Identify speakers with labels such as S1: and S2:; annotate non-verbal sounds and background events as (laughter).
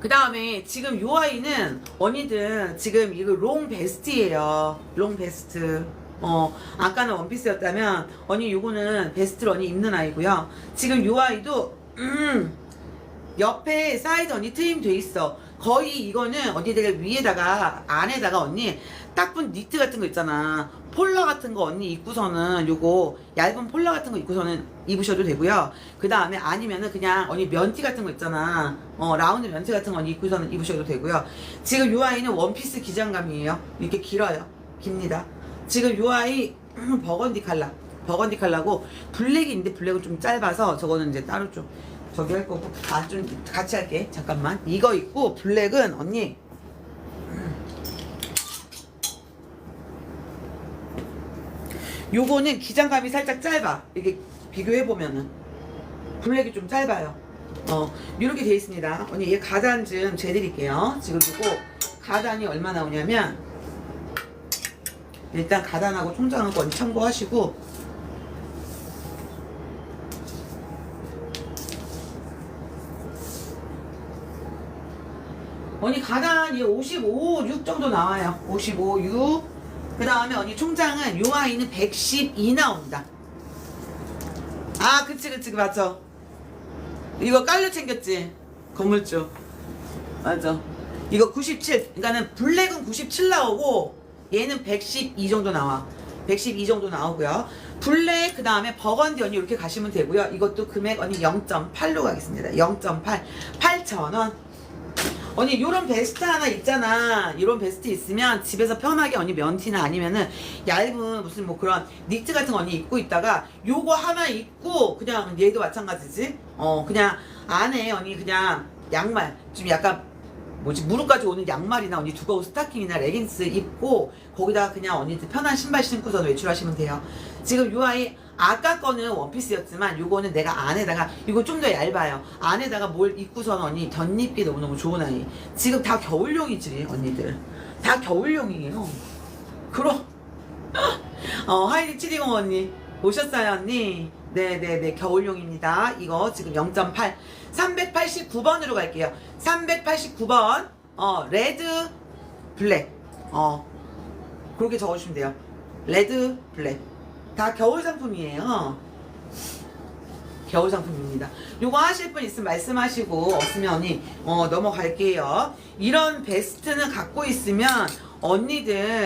S1: 그 다음에 지금 요 아이는 언니들 지금 이거 롱 베스트예요. 롱 베스트. 어, 아까는 원피스였다면 언니 요거는 베스트를 언니 입는 아이고요. 지금 요 아이도 음, 옆에 사이드 언니 트임 돼 있어. 거의 이거는 언니들 위에다가 안에다가 언니 딱분 니트 같은 거 있잖아. 폴라 같은 거 언니 입고서는 요거 얇은 폴라 같은 거 입고서는 입으셔도 되고요. 그 다음에 아니면은 그냥 언니 면티 같은 거 있잖아. 어 라운드 면티 같은 거 언니 입고서는 입으셔도 되고요. 지금 요 아이는 원피스 기장감이에요. 이렇게 길어요. 깁니다. 지금 요 아이 음, (clears throat) 버건디 칼라. 버건디 칼라고 블랙이 있는데 블랙은 좀 짧아서 저거는 이제 따로 좀 저기 할 거고. 아 좀 같이 할게. 잠깐만. 이거 있고 블랙은 언니. 요거는 기장감이 살짝 짧아. 이렇게 비교해 보면은. 블랙이 좀 짧아요. 어 이렇게 돼 있습니다. 언니 얘 가단 좀 재드릴게요. 지금 이거 가단이 얼마 나오냐면 일단 가단하고 총장하고 참고하시고 언니 가단이 55, 6 정도 나와요. 55, 6. 그 다음에 언니 총장은 요 아이는 112 나온다. 아, 그치, 그치, 맞죠. 이거 깔려 챙겼지? 건물주. 맞아. 이거 97. 그러니까는 블랙은 97 나오고 얘는 112 정도 나와. 112 정도 나오고요. 블랙 그 다음에 버건디 언니 이렇게 가시면 되고요. 이것도 금액 언니 0.8로 가겠습니다. 0.8. 8,000원. 언니 요런 베스트 하나 있잖아. 이런 베스트 있으면 집에서 편하게 언니 면티나 아니면은 얇은 무슨 뭐 그런 니트 같은 거 언니 입고 있다가 요거 하나 입고 그냥 얘도 마찬가지지. 어 그냥 안에 언니 그냥 양말 좀 약간 뭐지? 무릎까지 오는 양말이나 언니 두꺼운 스타킹이나 레깅스 입고 거기다가 그냥 언니들 편한 신발 신고서 외출하시면 돼요. 지금 요 아이 아까 거는 원피스였지만 요거는 내가 안에다가 이거 좀 더 얇아요. 안에다가 뭘 입고서는 언니 덧입기 너무너무 좋은 아이. 지금 다 겨울용이지 언니들. 다 겨울용이에요. 그럼. (laughs) 어 하이디 치리공 언니. 오셨어요 언니 네네네 겨울용입니다. 이거 지금 0.8 389번으로 갈게요. 389번 어 레드 블랙. 어 그렇게 적어주시면 돼요. 레드 블랙. 다 겨울 상품이에요. 겨울 상품입니다. 요거 하실 분 있으면 말씀하시고 없으면 언니 어 넘어갈게요. 이런 베스트는 갖고 있으면 언니들